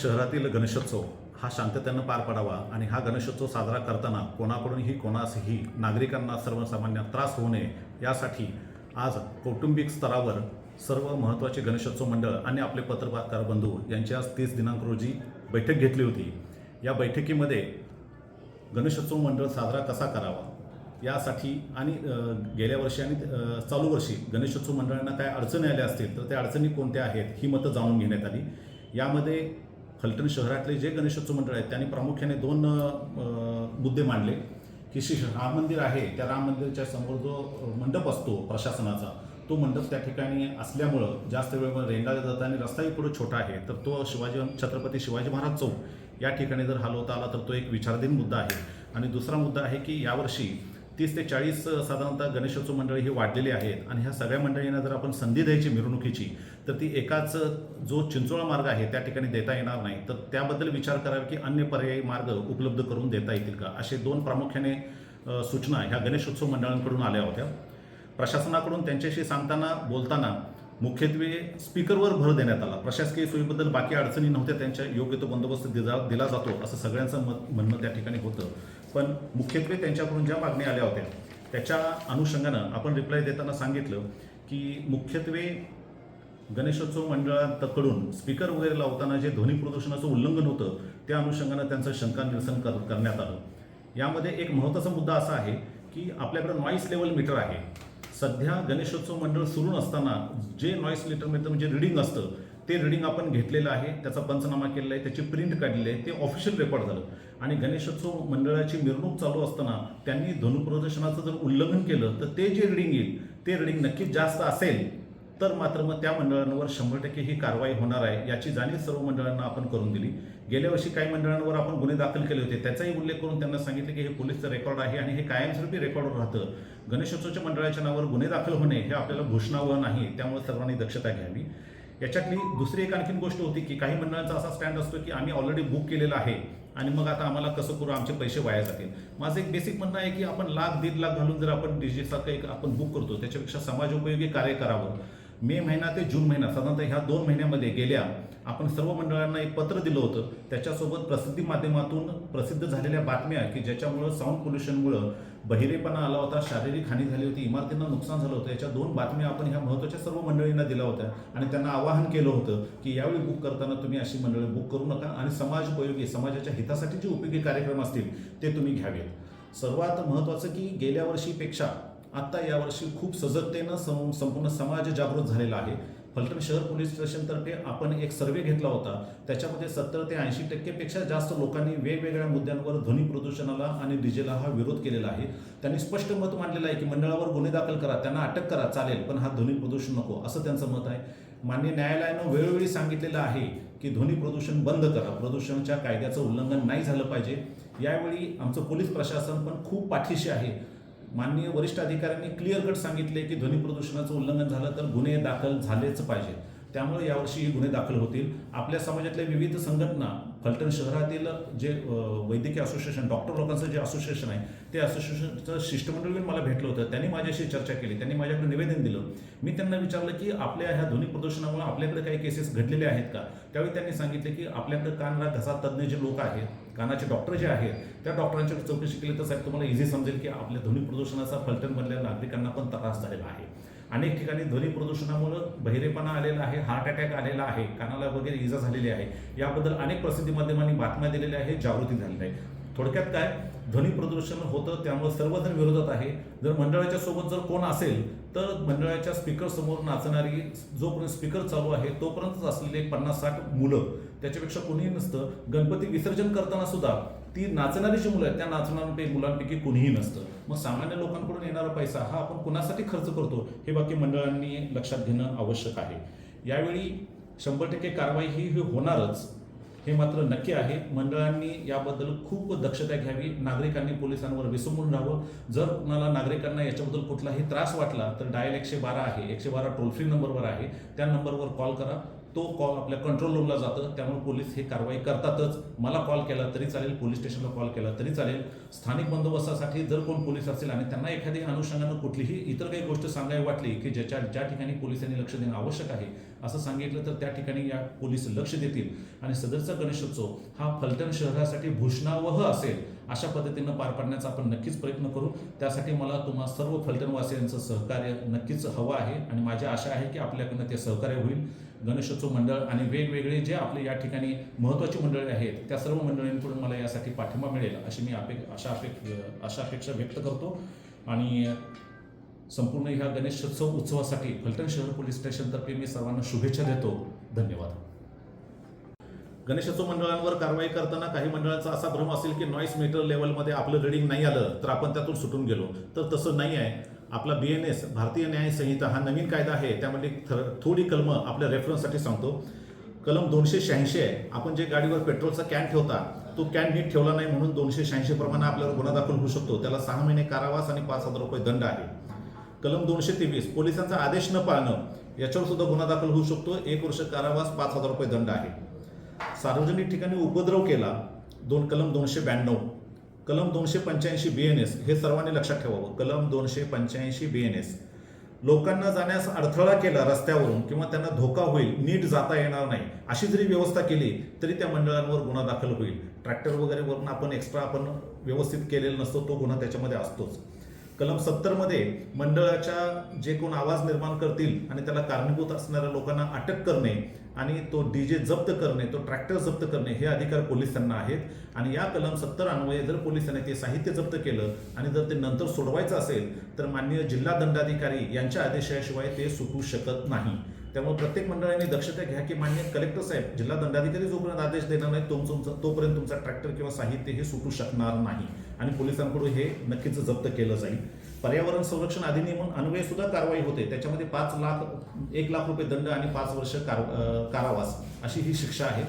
शहरातील गणेशोत्सव हा शांततेनं पार पडावा आणि हा गणेशोत्सव साजरा करताना कोणाकडूनही कोणासही नागरिकांना सर्वसामान्य त्रास होऊ नये यासाठी आज कौटुंबिक स्तरावर सर्व महत्त्वाचे गणेशोत्सव मंडळ आणि आपले पत्रकार बंधू यांची आज तीस दिनांक रोजी बैठक घेतली होती. या बैठकीमध्ये गणेशोत्सव मंडळ साजरा कसा करावा यासाठी आणि गेल्या वर्षी आणि चालू वर्षी गणेशोत्सव मंडळांना काय अडचणी आल्या असतील तर त्या अडचणी कोणत्या आहेत ही मतं जाणून घेण्यात आली. यामध्ये फलटण शहरातले जे गणेशोत्सव मंडळ आहेत त्यांनी प्रामुख्याने दोन मुद्दे मांडले की श्री राम मंदिर आहे त्या राम मंदिराच्या समोर जो मंडप असतो प्रशासनाचा तो मंडप त्या ठिकाणी असल्यामुळं जास्त वेळ रेंगाळला जातं आणि रस्ताही पुढे छोटा आहे. तर तो शिवाजी छत्रपती शिवाजी महाराज चौक या ठिकाणी जर हलवता आला तर तो एक विचाराधीन मुद्दा आहे. आणि दुसरा मुद्दा आहे की यावर्षी तीस ते चाळीस साधारणतः गणेशोत्सव मंडळी ही वाढलेली आहेत. आणि ह्या सगळ्या मंडळींना जर आपण संधी द्यायची मिरवणुकीची तर ती एकाच जो चिंचोळा मार्ग आहे त्या ठिकाणी देता येणार नाही. तर त्याबद्दल विचार करावे की अन्य पर्यायी मार्ग उपलब्ध करून देता येतील का? असे दोन प्रामुख्याने सूचना ह्या गणेशोत्सव मंडळांकडून आल्या होत्या. प्रशासनाकडून त्यांच्याशी सांगताना बोलताना मुख्यत्वे स्पीकरवर भर देण्यात आला. प्रशासकीय सोयीबद्दल बाकी अडचणी नव्हत्या त्यांच्या योग्य तो बंदोबस्त दिला दिला जातो असं सगळ्यांचं मत म्हणणं त्या ठिकाणी होतं. पण मुख्यत्वे त्यांच्याकडून ज्या मागण्या आल्या होत्या त्याच्या अनुषंगानं आपण रिप्लाय देताना सांगितलं की मुख्यत्वे गणेशोत्सव मंडळाकडून स्पीकर वगैरे लावताना जे ध्वनी प्रदूषणाचं उल्लंघन होतं त्या अनुषंगानं त्यांचं शंका निरसन कर करण्यात आलं. यामध्ये एक महत्त्वाचा मुद्दा असा आहे की आपल्याकडे नॉईस लेवल मीटर आहे. सध्या गणेशोत्सव मंडळ सुरू नसताना जे नॉईस मीटर मीटर म्हणजे रिडिंग असतं ते रिडिंग आपण घेतलेलं आहे त्याचा पंचनामा केलेला आहे त्याची प्रिंट काढलेली आहे ते ऑफिशियल रेकॉर्ड झालं. आणि गणेशोत्सव मंडळाची मिरवणूक चालू असताना त्यांनी धनुप्रदर्शनाचं जर उल्लंघन केलं तर ते जे रिडिंग येईल ते रिडिंग नक्कीच जास्त असेल तर मात्र मग त्या मंडळांवर शंभर टक्के ही कारवाई होणार आहे याची जाणीव सर्व मंडळांना आपण करून दिली. गेल्या वर्षी काही मंडळांवर आपण गुन्हे दाखल केले होते त्याचाही उल्लेख करून त्यांना सांगितले की हे पोलीसचं रेकॉर्ड आहे आणि हे कायमस्वरूपी रेकॉर्डवर राहतं. गणेशोत्सवच्या मंडळाच्या नावावर गुन्हे दाखल होणे हे आपल्याला घोषणावह नाही त्यामुळे सर्वांनी दक्षता घ्यावी. याच्यातली दुसरी एक आणखीन गोष्ट होती की काही मंडळांचा असा स्टँड असतो की आम्ही ऑलरेडी बुक केलेला आहे आणि मग आता आम्हाला कसं करू आमचे पैसे वाया जातील. माझं एक बेसिक म्हणणं आहे की आपण लाख दीड लाख घालून जर आपण डीजेसारखं एक आपण बुक करतो त्याच्यापेक्षा समाजोपयोगी कार्य करावं. मे महिना ते जून महिना साधारणतः ह्या दोन महिन्यामध्ये गेल्या आपण सर्व मंडळांना एक पत्र दिलं होतं. त्याच्यासोबत प्रसिद्धी माध्यमातून प्रसिद्ध झालेल्या बातम्या की ज्याच्यामुळं साऊंड पोल्युशनमुळं बहिरेपणा आला होता शारीरिक हानी झाली होती इमारतींना नुकसान झालं होतं. याच्या दोन बातम्या आपण ह्या महत्त्वाच्या सर्व मंडळींना दिल्या होत्या आणि त्यांना आवाहन केलं होतं की यावेळी बुक करताना तुम्ही अशी मंडळी बुक करू नका आणि समाज उपयोगी समाजाच्या हितासाठी जे उपयोगी कार्यक्रम असतील ते तुम्ही घ्यावेत. सर्वात महत्त्वाचं की गेल्या वर्षीपेक्षा आत्ता यावर्षी खूप सजगतेनं सं संपूर्ण समाज जागृत झालेला आहे. फलटण शहर पोलीस स्टेशनतर्फे आपण एक सर्वे घेतला होता. त्याच्यामध्ये सत्तर ते ऐंशी टक्केपेक्षा जास्त लोकांनी वेगवेगळ्या मुद्द्यांवर ध्वनी प्रदूषणाला आणि डीजेला हा विरोध केलेला आहे. त्यांनी स्पष्ट मत मांडलेलं आहे की मंडळावर गुन्हे दाखल करा त्यांना अटक करा चालेल पण हा ध्वनी प्रदूषण नको असं त्यांचं मत आहे. मान्य न्यायालयानं वेळोवेळी सांगितलेलं आहे की ध्वनी प्रदूषण बंद करा प्रदूषणाच्या कायद्याचं उल्लंघन नाही झालं पाहिजे. यावेळी आमचं पोलीस प्रशासन पण खूप पाठीशी आहे. माननीय वरिष्ठ अधिकाऱ्यांनी क्लिअर कट सांगितले की ध्वनी प्रदूषणाचं उल्लंघन झालं तर गुन्हे दाखल झालेच पाहिजेत. त्यामुळे यावर्षी हे गुन्हे दाखल होतील. आपल्या समाजातल्या विविध संघटना फलटण शहरातील जे वैद्यकीय असोसिएशन डॉक्टर लोकांचं जे असोसिएशन आहे ते असोसिएशनचं शिष्टमंडळ येऊन मला भेटलं होतं. त्यांनी माझ्याशी चर्चा केली. त्यांनी माझ्याकडे निवेदन दिलं. मी त्यांना विचारलं की आपल्या ह्या ध्वनी प्रदूषणामुळे आपल्याकडे काही केसेस घडलेले आहेत का? त्यावेळी त्यांनी सांगितले की आपल्याकडे कानला घसा तज्ज्ञ जे लोक आहेत कानाचे डॉक्टर जे आहेत त्या डॉक्टरांच्या चौकशी केली तर साहेब तुम्हाला इझी समजेल की आपल्या ध्वनी प्रदूषणाचा फलटणमधल्या नागरिकांना पण त्रास झालेला आहे. अनेक ठिकाणी ध्वनी प्रदूषणामुळं बहिरेपणा आलेला आहे हार्ट अटॅक आलेला आहे कानाला वगैरे इजा झालेली आहे. याबद्दल अनेक प्रसिद्धी माध्यमांनी बातम्या दिलेल्या आहेत जागृती झालेली आहे. थोडक्यात काय? ध्वनी प्रदूषण होतं त्यामुळे सर्वजण विरोधात आहे. जर मंडळाच्या सोबत जर कोण असेल तर मंडळाच्या स्पीकर समोर नाचणारी जोपर्यंत स्पीकर चालू आहे तोपर्यंतच असलेले पन्नास साठ मुलं त्याच्यापेक्षा कोणीही नसतं. गणपती विसर्जन करताना सुद्धा ती नाचणारी जी मुलं आहेत त्या नाचणाऱ्यांपैकी मुलांपैकी कोणीही नसतं. मग सामान्य लोकांकडून येणारा पैसा हा आपण कुणासाठी खर्च करतो हे बाकी मंडळांनी लक्षात घेणं आवश्यक आहे. यावेळी शंभर टक्के कारवाई ही होणारच. हे मात्र नक्की आहे. मंडळांनी याबद्दल खूप दक्षता घ्यावी. नागरिकांनी पोलिसांवर विसंबून राहावं. जर कुणाला नागरिकांना याच्याबद्दल कुठलाही त्रास वाटला तर डायल एकशे बारा आहे. एकशे बारा टोल फ्री नंबरवर आहे. त्या नंबरवर कॉल करा. तो कॉल आपल्या कंट्रोल रूमला जातं. त्यामुळे पोलीस हे कारवाई करतातच. मला कॉल केला तरी चालेल पोलीस स्टेशनला कॉल केला तरी चालेल. स्थानिक बंदोबस्तासाठी जर कोण पोलीस असेल आणि त्यांना एखादी अनुषंगानं कुठलीही इतर काही गोष्ट सांगावी वाटली की ज्याच्या ज्या ठिकाणी पोलिसांनी लक्ष देणं आवश्यक आहे असं सांगितलं तर त्या ठिकाणी या पोलीस लक्ष देतील. आणि सदरचा गणेशोत्सव हा फलटण शहरासाठी भूषणावह असेल. अशा पद्धतीनं पार पाडण्याचा आपण नक्कीच प्रयत्न करू. त्यासाठी मला तुम्हा सर्व फलटणवासियांचं सहकार्य नक्कीच हवं आहे आणि माझी आशा आहे की आपल्याकडनं ते सहकार्य होईल. गणेशोत्सव मंडळ आणि वेगवेगळे जे आपले या ठिकाणी महत्त्वाची मंडळी आहेत त्या सर्व मंडळींकडून मला यासाठी पाठिंबा मिळेल अशी मी अपे अशा अपेक्ष अशा अपेक्षा व्यक्त करतो. आणि संपूर्ण ह्या गणेशोत्सव उत्सवासाठी फलटण शहर पोलीस स्टेशनतर्फे मी सर्वांना शुभेच्छा देतो. धन्यवाद. गणेशोत्सव मंडळांवर कारवाई करताना काही मंडळांचा असा भ्रम असेल की नॉईस मीटर लेवलमध्ये आपलं रिडिंग नाही आलं तर आपण त्यातून सुटून गेलो. तर तसं नाही आहे. आपला बी एन एस भारतीय न्याय संहिता हा नवीन कायदा आहे. त्यामध्ये थोडी कलमं आपल्या रेफरन्ससाठी सांगतो. कलम दोनशे शहाऐंशी आहे. आपण जे गाडीवर पेट्रोलचा कॅन ठेवता तो कॅन नीट ठेवला नाही म्हणून दोनशे शहाऐंशी प्रमाणे आपल्यावर गुन्हा दाखल होऊ शकतो. त्याला सहा महिने कारावास आणि पाच हजार रुपये दंड आहे. कलम दोनशे तेवीस पोलिसांचा आदेश न पाळणं याच्यावर सुद्धा गुन्हा दाखल होऊ शकतो. एक वर्ष कारावास पाच हजार रुपये दंड आहे. सार्वजनिक ठिकाणी उपद्रव केला दोन कलम दोनशे ब्याण्णव कलम दोनशे पंच्याऐंशी बी एन एस हे सर्वांनी लक्षात ठेवावं. कलम दोनशे पंच्याऐंशी बी एन एस लोकांना जाण्यास अडथळा केला रस्त्यावरून किंवा त्यांना धोका होईल नीट जाता येणार नाही अशी जरी व्यवस्था केली तरी त्या मंडळांवर गुन्हा दाखल होईल. ट्रॅक्टर वगैरे वरून आपण एक्स्ट्रा आपण व्यवस्थित केलेला नसतो तो गुन्हा त्याच्यामध्ये असतोच. कलम सत्तरमध्ये मंडळाच्या जे कोण आवाज निर्माण करतील आणि त्याला कारणीभूत असणाऱ्या लोकांना अटक करणे आणि तो डीजे जप्त करणे तो ट्रॅक्टर जप्त करणे हे अधिकार पोलिसांना आहेत. आणि या कलम सत्तर अन्वये जर पोलिसांनी ते साहित्य जप्त केलं आणि जर ते नंतर सोडवायचं असेल तर माननीय जिल्हा दंडाधिकारी यांच्या आदेशाशिवाय ते सुटू शकत नाही. त्यामुळे प्रत्येक मंडळाने दक्षता घ्या की मान्य कलेक्टर साहेब जिल्हा दंडाधिकारी जोपर्यंत आदेश देणार नाही तुम- तुमचं तोपर्यंत तुमचा ट्रॅक्टर किंवा साहित्य हे सुटू शकणार नाही. आणि पोलिसांकडून हे नक्कीच जप्त केलं जाईल. पर्यावरण संरक्षण अधिनियम अन्वये सुद्धा कारवाई होते. त्याच्यामध्ये पाच लाख एक लाख रुपये दंड आणि पाच वर्ष कार कारावास अशी ही शिक्षा आहे.